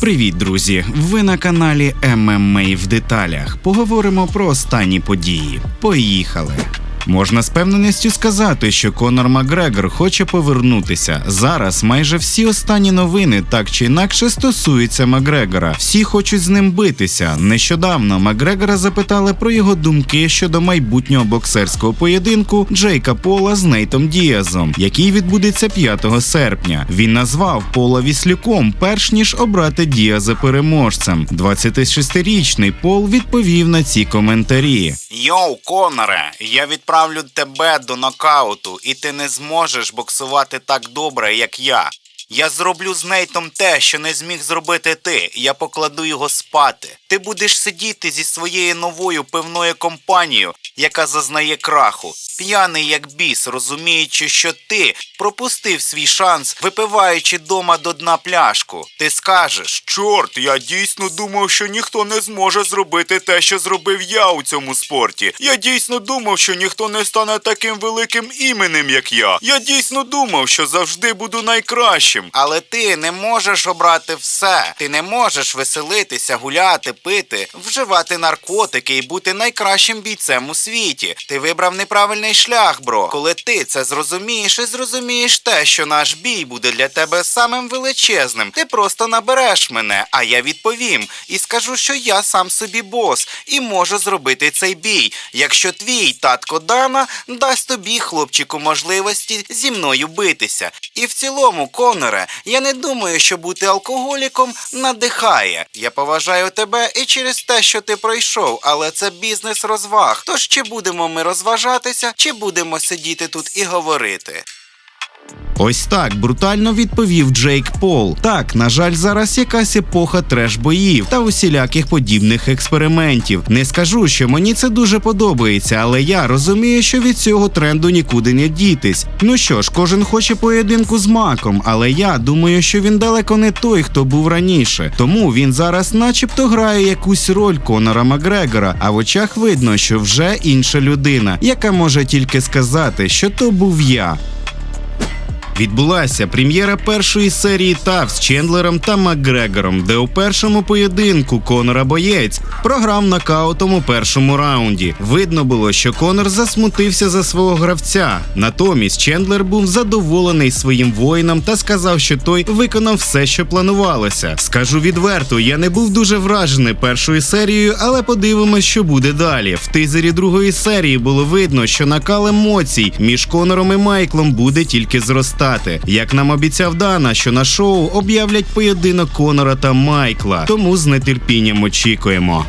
Привіт, друзі! Ви на каналі ММА в деталях. Поговоримо про останні події. Поїхали! Можна з певненістю сказати, що Конор Макгрегор хоче повернутися. Зараз майже всі останні новини так чи інакше стосуються Макгрегора. Всі хочуть з ним битися. Нещодавно Макгрегора запитали про його думки щодо майбутнього боксерського поєдинку Джейка Пола з Нейтом Діазом, який відбудеться 5 серпня. Він назвав Пола віслюком, перш ніж обрати Діаза переможцем. 26-річний Пол відповів на ці коментарі. Йоу, Коноре, я відправлю тебе до нокауту, і ти не зможеш боксувати так добре, як я. Я зроблю з Нейтом те, що не зміг зробити ти. Я покладу його спати. Ти будеш сидіти зі своєю новою пивною компанією, яка зазнає краху. П'яний як біс, розуміючи, що ти пропустив свій шанс, випиваючи дома до дна пляшку. Ти скажеш: чорт, я дійсно думав, що ніхто не зможе зробити те, що зробив я у цьому спорті. Я дійсно думав, що ніхто не стане таким великим іменем, як я. Я дійсно думав, що завжди буду найкращим. Але ти не можеш обрати все. Ти не можеш веселитися, гуляти, пити, вживати наркотики і бути найкращим бійцем у світі. Ти вибрав неправильний шлях, бро. Коли ти це зрозумієш і зрозумієш те, що наш бій буде для тебе самим величезним, ти просто набереш мене, а я відповім і скажу, що я сам собі бос і можу зробити цей бій, якщо твій татко Дана дасть тобі, хлопчику, можливості зі мною битися. І в цілому, Коноре, я не думаю, що бути алкоголіком надихає. Я поважаю тебе і через те, що ти пройшов, але це бізнес розваг. Тож чи будемо ми розважатися, чи будемо сидіти тут і говорити? Ось так брутально відповів Джейк Пол. Так, на жаль, зараз якась епоха треш-боїв та усіляких подібних експериментів. Не скажу, що мені це дуже подобається, але я розумію, що від цього тренду нікуди не дітись. Ну що ж, кожен хоче поєдинку з маком, але я думаю, що він далеко не той, хто був раніше. Тому він зараз, начебто, грає якусь роль Конора Макгрегора, а в очах видно, що вже інша людина, яка може тільки сказати, що то був я. Відбулася прем'єра першої серії ТАВ з Чендлером та Макгрегором, де у першому поєдинку Конора боєць програв нокаутом у першому раунді. Видно було, що Конор засмутився за свого гравця. Натомість Чендлер був задоволений своїм воїном та сказав, що той виконав все, що планувалося. Скажу відверто, я не був дуже вражений першою серією, але подивимось, що буде далі. В тизері другої серії було видно, що накал емоцій між Конором і Майклом буде тільки зростати. Як нам обіцяв Дана, що на шоу об'являть поєдинок Конора та Майкла, тому з нетерпінням очікуємо.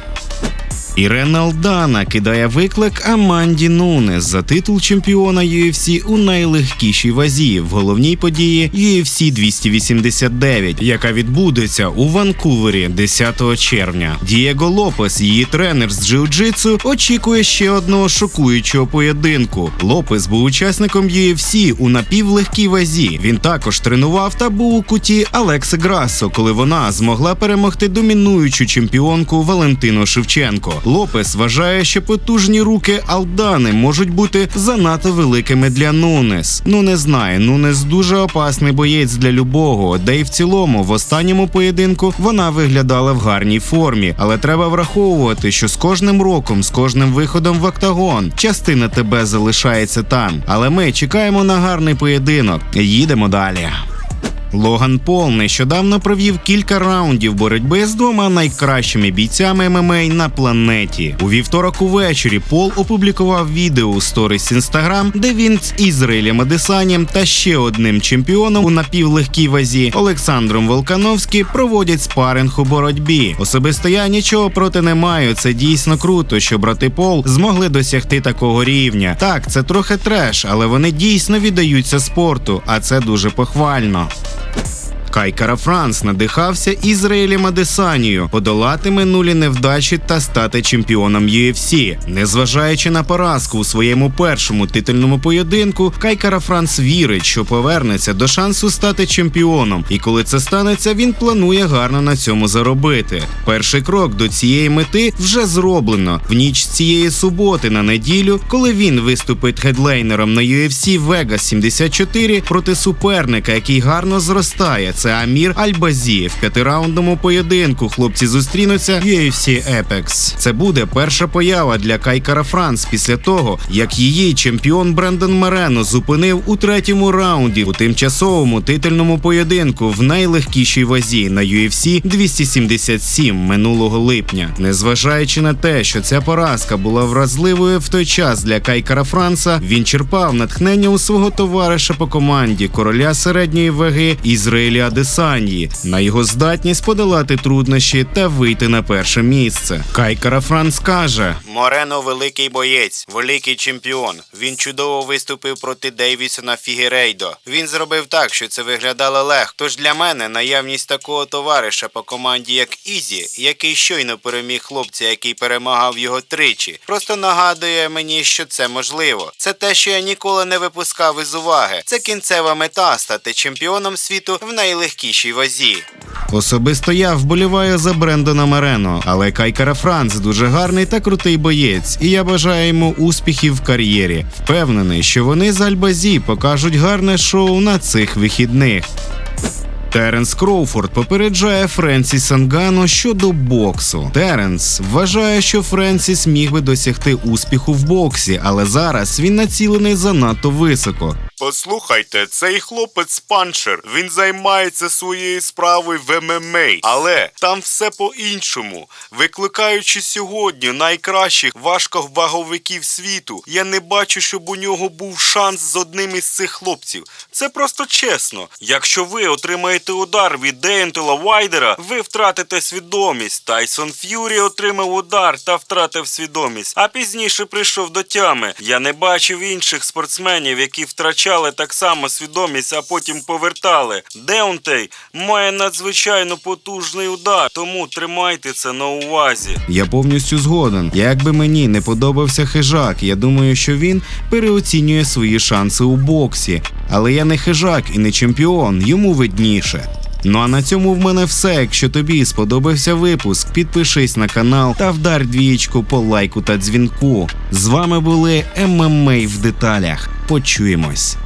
Ірена Алдана кидає виклик Аманді Нунес за титул чемпіона UFC у найлегкішій вазі в головній події UFC 289, яка відбудеться у Ванкувері 10 червня. Дієго Лопес, її тренер з джиу-джитсу, очікує ще одного шокуючого поєдинку. Лопес був учасником UFC у напівлегкій вазі. Він також тренував та був у куті Алекси Грасо, коли вона змогла перемогти домінуючу чемпіонку Валентину Шевченко. Лопес вважає, що потужні руки Алдани можуть бути занадто великими для Нунес. Ну не знає, Нунес дуже опасний боєць для любого, де й в цілому в останньому поєдинку вона виглядала в гарній формі, але треба враховувати, що з кожним роком, з кожним виходом в октагон, частина тебе залишається там. Але ми чекаємо на гарний поєдинок. Їдемо далі. Логан Пол нещодавно провів кілька раундів боротьби з двома найкращими бійцями ММА на планеті. У вівторок увечері Пол опублікував відео у сторіс Інстаграм, де він з Ізраїлем Адесанєм та ще одним чемпіоном у напівлегкій вазі Олександром Волкановським проводять спаринг у боротьбі. Особисто я нічого проти не маю. Це дійсно круто, що брати Пол змогли досягти такого рівня. Так, це трохи треш, але вони дійсно віддаються спорту, а це дуже похвально. Кай Карафранс надихався Ізраїлем Адесанією подолати минулі невдачі та стати чемпіоном UFC. Незважаючи на поразку у своєму першому титульному поєдинку, Кай Карафранс вірить, що повернеться до шансу стати чемпіоном, і коли це станеться, він планує гарно на цьому заробити. Перший крок до цієї мети вже зроблено в ніч цієї суботи на неділю, коли він виступить хедлейнером на UFC Vegas 74 проти суперника, який гарно зростає. Це Амір Альбазі. В п'ятираундному поєдинку хлопці зустрінуться в UFC Apex. Це буде перша поява для Кайкара Франс після того, як її чемпіон Брендон Марено зупинив у третьому раунді у тимчасовому титульному поєдинку в найлегкішій вазі на UFC 277 минулого липня. Незважаючи на те, що ця поразка була вразливою в той час для Кайкара Франса, він черпав натхнення у свого товариша по команді короля середньої ваги Ізраїля Адесанії на його здатність подолати труднощі та вийти на перше місце. Кайкара Франс каже: Морено великий боєць, великий чемпіон. Він чудово виступив проти Дейвісона Фігерейдо. Він зробив так, що це виглядало легко. Тож для мене наявність такого товариша по команді, як Ізі, який щойно переміг хлопця, який перемагав його тричі, просто нагадує мені, що це можливо. Це те, що я ніколи не випускав із уваги. Це кінцева мета стати чемпіоном світу в найлегкішій вазі. Особисто я вболіваю за Брендона Марено, але Кайкара Франц дуже гарний та крутий боєць, і я бажаю йому успіхів в кар'єрі. Впевнений, що вони з Альбазі покажуть гарне шоу на цих вихідних. Теренс Кроуфорд попереджає Френсіса Нгану щодо боксу. Теренс вважає, що Френсіс міг би досягти успіху в боксі, але зараз він націлений занадто високо. Послухайте, цей хлопець панчер. Він займається своєю справою в ММА. Але там все по-іншому. Викликаючи сьогодні найкращих важковаговиків світу, я не бачу, щоб у нього був шанс з одним із цих хлопців. Це просто чесно. Якщо ви отримаєте удар від Дейнтела Вайдера, ви втратите свідомість. Тайсон Ф'юрі отримав удар та втратив свідомість, а пізніше прийшов до тями. Я не бачив інших спортсменів, які втрачали так само свідомість, а потім повертали. Деунтей має надзвичайно потужний удар, тому тримайте це на увазі. Я повністю згоден. Як би мені не подобався хижак, я думаю, що він переоцінює свої шанси у боксі. Але я не хижак і не чемпіон, йому видніше. Ну а на цьому в мене все. Якщо тобі сподобався випуск, підпишись на канал та вдар двієчку по лайку та дзвінку. З вами були ММА в деталях. Почуємось.